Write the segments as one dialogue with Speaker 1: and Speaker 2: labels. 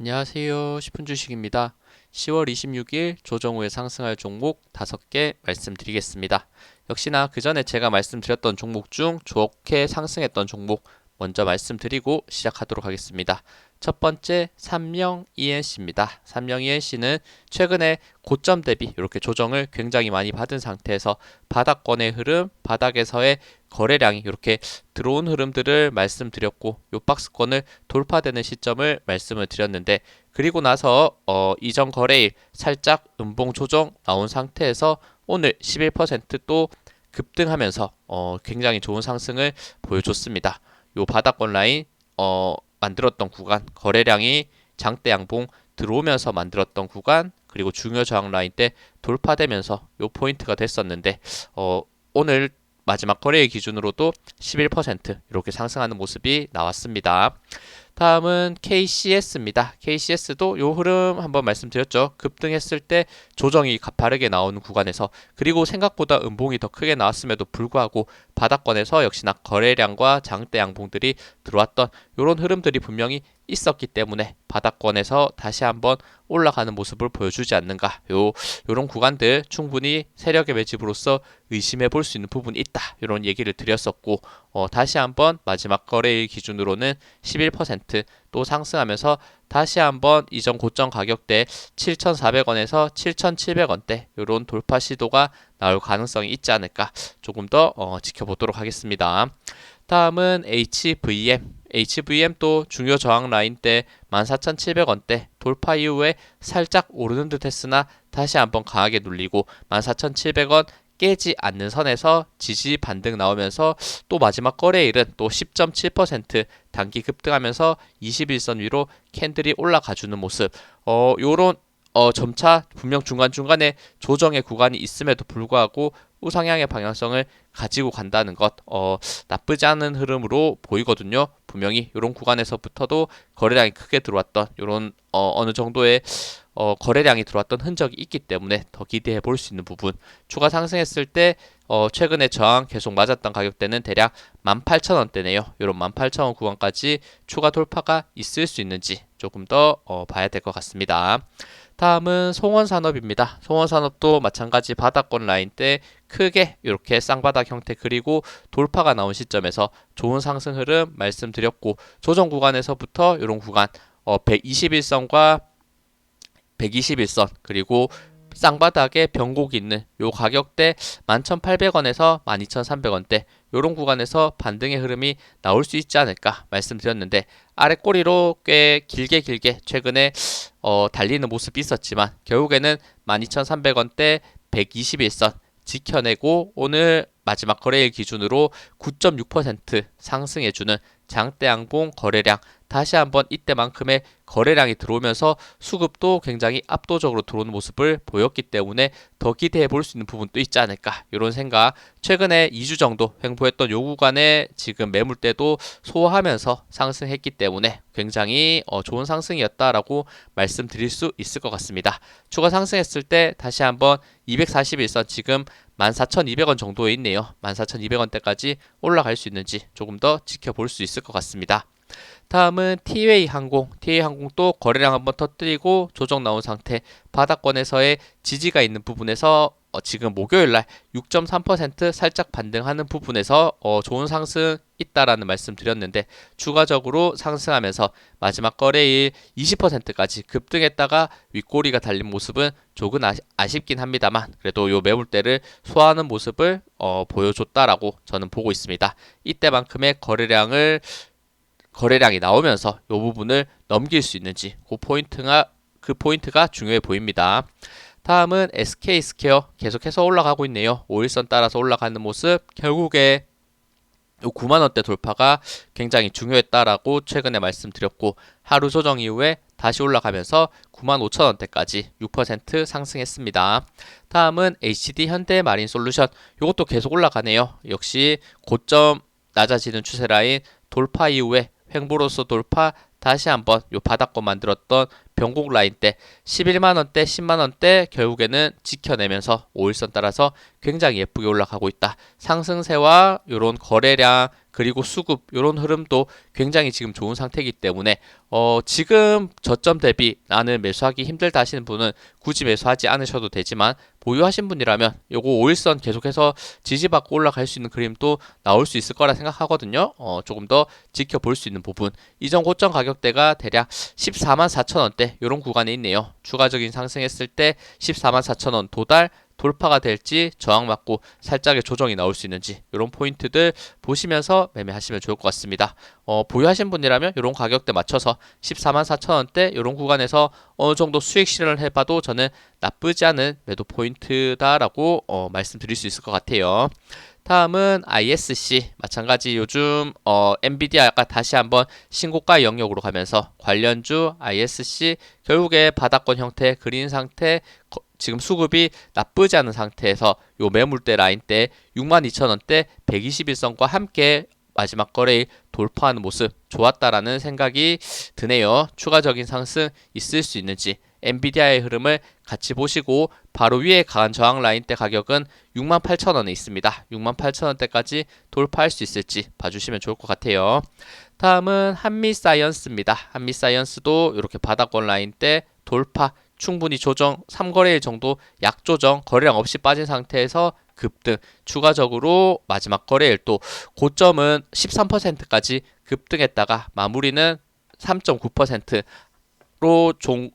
Speaker 1: 안녕하세요. 10분 주식입니다. 10월 26일 조정 후에 상승할 종목 5개 말씀드리겠습니다. 역시나 그 전에 제가 말씀드렸던 종목 중 좋게 상승했던 종목 먼저 말씀드리고 시작하도록 하겠습니다. 첫 번째 삼명 ENC입니다. 삼명 ENC는 최근에 고점 대비 이렇게 조정을 굉장히 많이 받은 상태에서 바닥권의 흐름, 바닥에서의 거래량이 이렇게 들어온 흐름들을 말씀드렸고 요 박스권을 돌파되는 시점을 말씀을 드렸는데 그리고 나서 어, 이전 거래일 살짝 음봉 조정 나온 상태에서 오늘 11%또 급등하면서 어, 굉장히 좋은 상승을 보여줬습니다. 요 바닥권 라인 어, 만들었던 구간 거래량이 장대 양봉 들어오면서 만들었던 구간 그리고 중요 저항 라인 때 돌파되면서 요 포인트가 됐었는데 어, 오늘 마지막 거래일 기준으로도 11% 이렇게 상승하는 모습이 나왔습니다. 다음은 KCS입니다. KCS도 요 흐름 한번 말씀드렸죠. 급등했을 때 조정이 가파르게 나오는 구간에서 그리고 생각보다 음봉이 더 크게 나왔음에도 불구하고 바닥권에서 역시나 거래량과 장대 양봉들이 들어왔던 이런 흐름들이 분명히 있었기 때문에 바닥권에서 다시 한번 올라가는 모습을 보여주지 않는가. 요 요런 구간들 충분히 세력의 매집으로서 의심해 볼 수 있는 부분이 있다. 이런 얘기를 드렸었고 어, 다시 한번 마지막 거래일 기준으로는 11%또 상승하면서 다시 한번 이전 고점 가격대 7,400원에서 7,700원대 이런 돌파 시도가 나올 가능성이 있지 않을까 조금 더 어, 지켜보도록 하겠습니다. 다음은 HVM. HVM 또 중요 저항 라인 때 14,700원대 돌파 이후에 살짝 오르는 듯 했으나 다시 한번 강하게 눌리고 14,700원 깨지 않는 선에서 지지 반등 나오면서 또 마지막 거래일은 또 10.7% 단기 급등하면서 21선 위로 캔들이 올라가 주는 모습. 어 요런 어 점차 분명 중간중간에 조정의 구간이 있음에도 불구하고 우상향의 방향성을 가지고 간다는 것, 어, 나쁘지 않은 흐름으로 보이거든요. 분명히 이런 구간에서부터도 거래량이 크게 들어왔던 이런 어, 어느 정도의 어, 거래량이 들어왔던 흔적이 있기 때문에 더 기대해 볼 수 있는 부분. 추가 상승했을 때 어, 최근에 저항 계속 맞았던 가격대는 대략 18,000원대네요. 이런 18,000원 구간까지 추가 돌파가 있을 수 있는지 조금 더 어, 봐야 될 것 같습니다. 다음은 송원산업입니다. 송원산업도 마찬가지 바닥권 라인 때 크게 이렇게 쌍바닥 형태 그리고 돌파가 나온 시점에서 좋은 상승 흐름 말씀드렸고 조정 구간에서부터 이런 구간 어, 121선과 121선 그리고 쌍바닥에 변곡이 있는 요 가격대 11,800원에서 12,300원대 요런 구간에서 반등의 흐름이 나올 수 있지 않을까 말씀드렸는데 아래 꼬리로 꽤 길게 길게 최근에 어, 달리는 모습이 있었지만 결국에는 12,300원대 121선 지켜내고 오늘 마지막 거래일 기준으로 9.6% 상승해주는 장대 양봉 거래량 다시 한번 이때만큼의 거래량이 들어오면서 수급도 굉장히 압도적으로 들어오는 모습을 보였기 때문에 더 기대해 볼 수 있는 부분도 있지 않을까 이런 생각 최근에 2주 정도 횡보했던 요 구간에 지금 매물대도 소화하면서 상승했기 때문에 굉장히 어, 좋은 상승이었다라고 말씀드릴 수 있을 것 같습니다. 추가 상승했을 때 다시 한번 241선 지금 14,200원 정도에 있네요. 14,200원대까지 올라갈 수 있는지 조금 더 지켜볼 수 있을 것 같습니다 다음은 티웨이 항공. 티웨이 항공도 거래량 한번 터뜨리고 조정 나온 상태. 바닥권에서의 지지가 있는 부분에서 어, 지금 목요일 날 6.3% 살짝 반등하는 부분에서 어, 좋은 상승 있다라는 말씀 드렸는데 추가적으로 상승하면서 마지막 거래일 20%까지 급등했다가 윗꼬리가 달린 모습은 조금 아쉽, 긴 합니다만 그래도 요 매물대를 소화하는 모습을 어, 보여줬다라고 저는 보고 있습니다. 이때만큼의 거래량을 거래량이 나오면서 이 부분을 넘길 수 있는지 그 포인트가 그 포인트가 중요해 보입니다. 다음은 SK 스퀘어 계속해서 올라가고 있네요. 5일선 따라서 올라가는 모습 결국에 9만 원대 돌파가 굉장히 중요했다라고 최근에 말씀드렸고 하루 조정 이후에 다시 올라가면서 9만 5천 원대까지 6% 상승했습니다. 다음은 HD 현대 마린 솔루션 이것도 계속 올라가네요. 역시 고점 낮아지는 추세 라인 돌파 이후에 횡보로서 돌파 다시 한번 요 바닥권 만들었던 변곡 라인 때 11만원대 10만원대 결국에는 지켜내면서 5일선 따라서 굉장히 예쁘게 올라가고 있다. 상승세와 요런 거래량 그리고 수급 요런 흐름도 굉장히 지금 좋은 상태이기 때문에 어 지금 저점 대비 나는 매수하기 힘들다 하시는 분은 굳이 매수하지 않으셔도 되지만 보유하신 분이라면 요거 5일선 계속해서 지지받고 올라갈 수 있는 그림도 나올 수 있을 거라 생각하거든요. 어 조금 더 지켜볼 수 있는 부분. 이전 고점 가격대가 대략 14만 4천 원대 요런 구간에 있네요. 추가적인 상승했을 때 14만 4천 원 도달 돌파가 될지 저항 맞고 살짝의 조정이 나올 수 있는지 이런 포인트들 보시면서 매매하시면 좋을 것 같습니다. 어, 보유하신 분이라면 이런 가격대 맞춰서 14만 4천 원대 이런 구간에서 어느 정도 수익 실현을 해봐도 저는 나쁘지 않은 매도 포인트다라고 어, 말씀드릴 수 있을 것 같아요. 다음은 ISC 마찬가지 요즘 어, 엔비디아가 다시 한번 신고가 영역으로 가면서 관련주 ISC 결국에 바닥권 형태 그린 상태 거, 지금 수급이 나쁘지 않은 상태에서 요 매물대 라인대 62,000원대 121선과 함께 마지막 거래일 돌파하는 모습 좋았다라는 생각이 드네요. 추가적인 상승 있을 수 있는지 엔비디아의 흐름을 같이 보시고 바로 위에 강한 저항 라인대 가격은 68,000원에 있습니다. 68,000원대까지 돌파할 수 있을지 봐주시면 좋을 것 같아요. 다음은 한미사이언스입니다. 한미사이언스도 이렇게 바닥권 라인대 돌파 충분히 조정 3거래일 정도 약조정 거래량 없이 빠진 상태에서 급등 추가적으로 마지막 거래일 또 고점은 13%까지 급등했다가 마무리는 3.9%로 종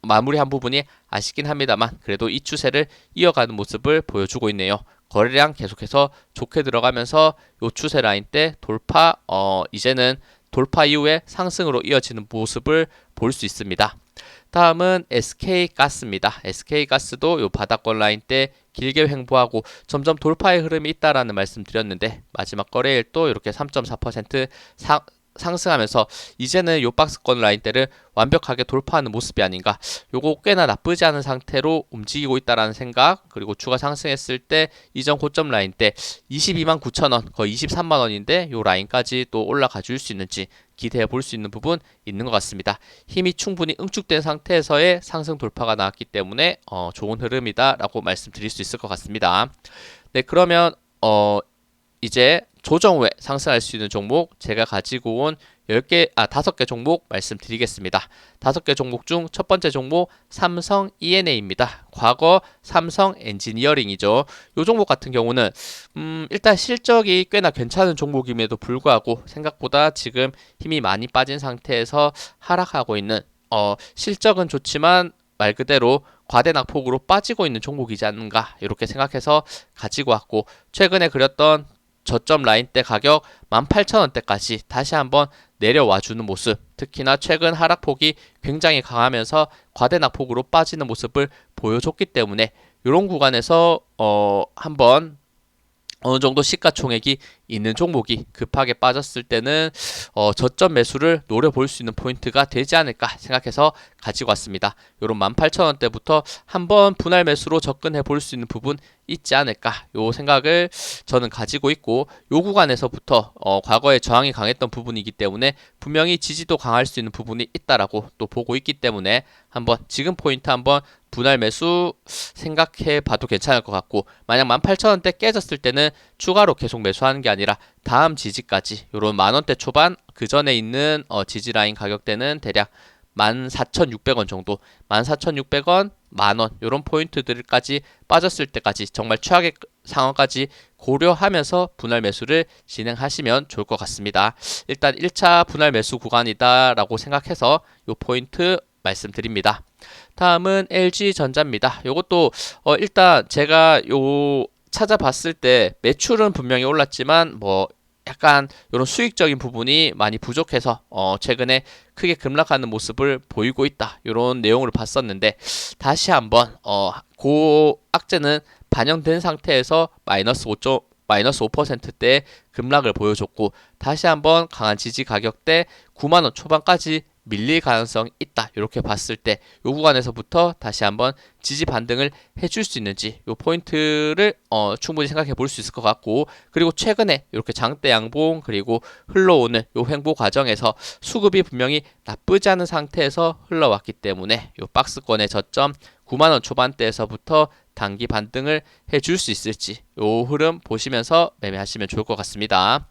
Speaker 1: 마무리한 부분이 아쉽긴 합니다만 그래도 이 추세를 이어가는 모습을 보여주고 있네요. 거래량 계속해서 좋게 들어가면서 요 추세 라인 때 돌파 어 이제는 돌파 이후에 상승으로 이어지는 모습을 볼 수 있습니다. 다음은 SK가스입니다. SK가스도 요 바닥권 라인 때 길게 횡보하고 점점 돌파의 흐름이 있다라는 말씀 드렸는데 마지막 거래일 또 이렇게 3.4% 상, 상승하면서 이제는 요 박스권 라인대를 완벽하게 돌파하는 모습이 아닌가. 요거 꽤나 나쁘지 않은 상태로 움직이고 있다라는 생각. 그리고 추가 상승했을 때 이전 고점 라인대 22만 9천 원, 거의 23만 원인데 요 라인까지 또 올라가 줄 수 있는지 기대해 볼 수 있는 부분 있는 것 같습니다. 힘이 충분히 응축된 상태에서의 상승 돌파가 나왔기 때문에 어, 좋은 흐름이다라고 말씀드릴 수 있을 것 같습니다. 네, 그러면 어 이제 조정 후에 상승할 수 있는 종목 제가 가지고 온 10개 아 5개 종목 말씀드리겠습니다. 5개 종목 중 첫 번째 종목 삼성 ENA입니다. 과거 삼성 엔지니어링이죠. 이 종목 같은 경우는 음 일단 실적이 꽤나 괜찮은 종목임에도 불구하고 생각보다 지금 힘이 많이 빠진 상태에서 하락하고 있는 어 실적은 좋지만 말 그대로 과대 낙폭으로 빠지고 있는 종목이지 않는가 이렇게 생각해서 가지고 왔고 최근에 그렸던 저점 라인대 가격 18,000원대까지 다시 한번 내려와 주는 모습. 특히나 최근 하락폭이 굉장히 강하면서 과대 낙폭으로 빠지는 모습을 보여줬기 때문에 이런 구간에서 어 한번 어느 정도 시가총액이 있는 종목이 급하게 빠졌을 때는 어, 저점 매수를 노려볼 수 있는 포인트가 되지 않을까 생각해서 가지고 왔습니다. 요런 18,000원대부터 한번 분할 매수로 접근해 볼 수 있는 부분 있지 않을까 요 생각을 저는 가지고 있고 요 구간에서부터 어, 과거에 저항이 강했던 부분이기 때문에 분명히 지지도 강할 수 있는 부분이 있다라고 또 보고 있기 때문에 한번 지금 포인트 한번 분할 매수 생각해 봐도 괜찮을 것 같고 만약 18,000원대 깨졌을 때는 추가로 계속 매수하는 게 아니라 다음 지지까지 요런 만원대 초반 그 전에 있는 어, 지지 라인 가격대는 대략 14,600원 정도 14,600원 만원 요런 포인트들까지 빠졌을 때까지 정말 최악의 상황까지 고려하면서 분할 매수를 진행하시면 좋을 것 같습니다. 일단 1차 분할 매수 구간이다라고 생각해서 요 포인트 말씀드립니다. 다음은 LG전자입니다. 요것도 어 일단 제가 요 찾아봤을 때 매출은 분명히 올랐지만 뭐 약간 이런 수익적인 부분이 많이 부족해서 어 최근에 크게 급락하는 모습을 보이고 있다. 이런 내용을 봤었는데 다시 한번 어고 악재는 반영된 상태에서 마이너스 5점 마이너스 5%대 급락을 보여줬고 다시 한번 강한 지지 가격대 9만원 초반까지 밀릴 가능성이 있다. 이렇게 봤을 때 요 구간에서부터 다시 한번 지지 반등을 해줄 수 있는지 요 포인트를 어, 충분히 생각해 볼 수 있을 것 같고 그리고 최근에 이렇게 장대 양봉 그리고 흘러오는 요 횡보 과정에서 수급이 분명히 나쁘지 않은 상태에서 흘러왔기 때문에 요 박스권의 저점 9만원 초반대에서부터 단기 반등을 해줄 수 있을지 요 흐름 보시면서 매매하시면 좋을 것 같습니다.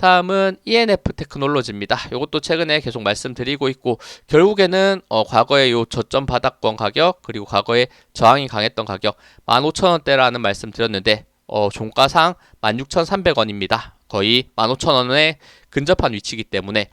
Speaker 1: 다음은 ENF 테크놀로지입니다. 이것도 최근에 계속 말씀드리고 있고 결국에는 어, 과거에 요 저점 바닥권 가격 그리고 과거에 저항이 강했던 가격 15,000원대라는 말씀 드렸는데 어, 종가상 16,300원입니다. 거의 15,000원에 근접한 위치이기 때문에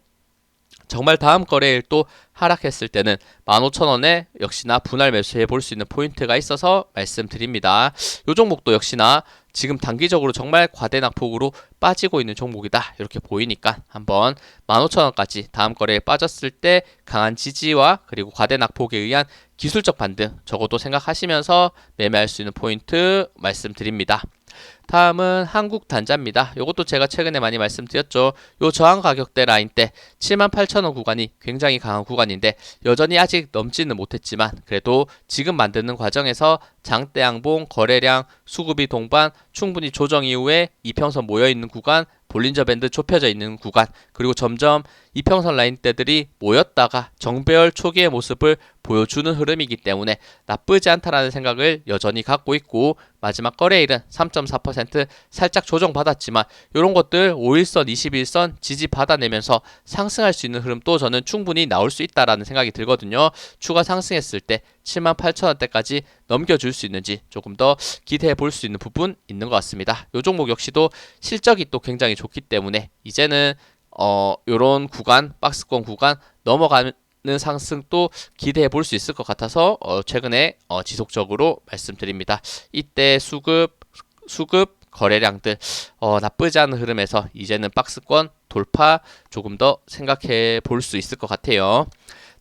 Speaker 1: 정말 다음 거래일 또 하락했을 때는 15,000원에 역시나 분할 매수해 볼 수 있는 포인트가 있어서 말씀드립니다. 이 종목도 역시나 지금 단기적으로 정말 과대낙폭으로 빠지고 있는 종목이다. 이렇게 보이니까 한번 15,000원까지 다음 거래에 빠졌을 때 강한 지지와 그리고 과대낙폭에 의한 기술적 반등 적어도 생각하시면서 매매할 수 있는 포인트 말씀드립니다. 다음은 한국 단자입니다. 이것도 제가 최근에 많이 말씀드렸죠. 요 저항 가격대 라인 때 78,000원 구간이 굉장히 강한 구간인데 여전히 아직 넘지는 못했지만 그래도 지금 만드는 과정에서 장대 양봉, 거래량, 수급이 동반 충분히 조정 이후에 이평선 모여 있는 구간 볼린저 밴드 좁혀져 있는 구간 그리고 점점 이평선 라인대들이 모였다가 정배열 초기의 모습을 보여주는 흐름이기 때문에 나쁘지 않다라는 생각을 여전히 갖고 있고 마지막 거래일은 3.4% 살짝 조정받았지만 이런 것들 5일선, 21선 지지 받아내면서 상승할 수 있는 흐름도 저는 충분히 나올 수 있다라는 생각이 들거든요. 추가 상승했을 때 78,000원대까지 넘겨줄 수 있는지 조금 더 기대해 볼 수 있는 부분 있는 것 같습니다. 이 종목 역시도 실적이 또 굉장히 좋기 때문에 이제는 어 요런 구간 박스권 구간 넘어가는 상승 또 기대해 볼 수 있을 것 같아서 어 최근에 어 지속적으로 말씀드립니다. 이때 수급 수급 거래량들 어 나쁘지 않은 흐름에서 이제는 박스권 돌파 조금 더 생각해 볼 수 있을 것 같아요.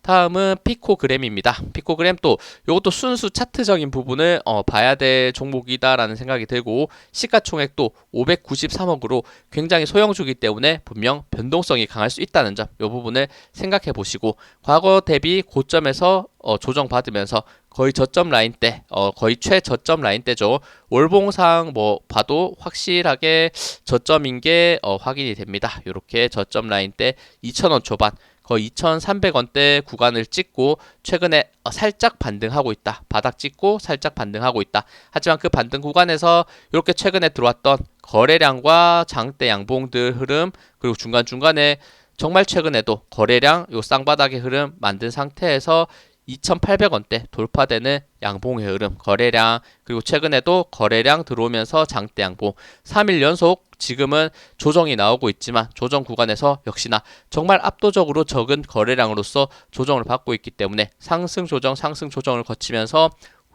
Speaker 1: 다음은 피코그램입니다. 피코그램 또 이것도 순수 차트적인 부분을 어, 봐야 될 종목이다라는 생각이 들고 시가총액도 593억으로 굉장히 소형주기 때문에 분명 변동성이 강할 수 있다는 점 이 부분을 생각해 보시고 과거 대비 고점에서 어, 조정받으면서 거의 저점 라인 때, 어, 거의 최저점 라인 때죠. 월봉상 뭐 봐도 확실하게 저점인 게 어, 확인이 됩니다. 이렇게 저점 라인 때 2,000원 초반, 거의 2,300원대 구간을 찍고 최근에 어, 살짝 반등하고 있다. 바닥 찍고 살짝 반등하고 있다. 하지만 그 반등 구간에서 이렇게 최근에 들어왔던 거래량과 장대 양봉들 흐름 그리고 중간중간에 정말 최근에도 거래량 요 쌍바닥의 흐름 만든 상태에서 2,800원대 돌파되는 양봉의 흐름, 거래량, 그리고 최근에도 거래량 들어오면서 장대 양봉, 3일 연속 지금은 조정이 나오고 있지만 조정 구간에서 역시나 정말 압도적으로 적은 거래량으로서 조정을 받고 있기 때문에 상승 조정, 상승 조정을 거치면서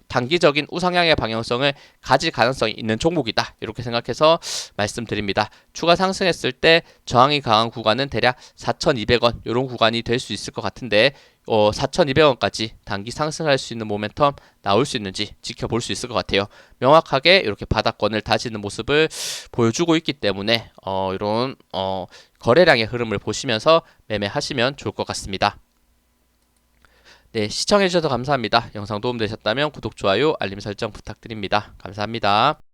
Speaker 1: 단기적인 우상향의 방향성을 가질 가능성이 있는 종목이다. 이렇게 생각해서 말씀드립니다. 추가 상승했을 때 저항이 강한 구간은 대략 4,200원 이런 구간이 될 수 있을 것 같은데 어, 4,200원까지 단기 상승할 수 있는 모멘텀 나올 수 있는지 지켜볼 수 있을 것 같아요. 명확하게 이렇게 바닥권을 다지는 모습을 보여주고 있기 때문에 어, 이런 어, 거래량의 흐름을 보시면서 매매하시면 좋을 것 같습니다. 네, 시청해주셔서 감사합니다. 영상 도움되셨다면 구독, 좋아요, 알림 설정 부탁드립니다. 감사합니다.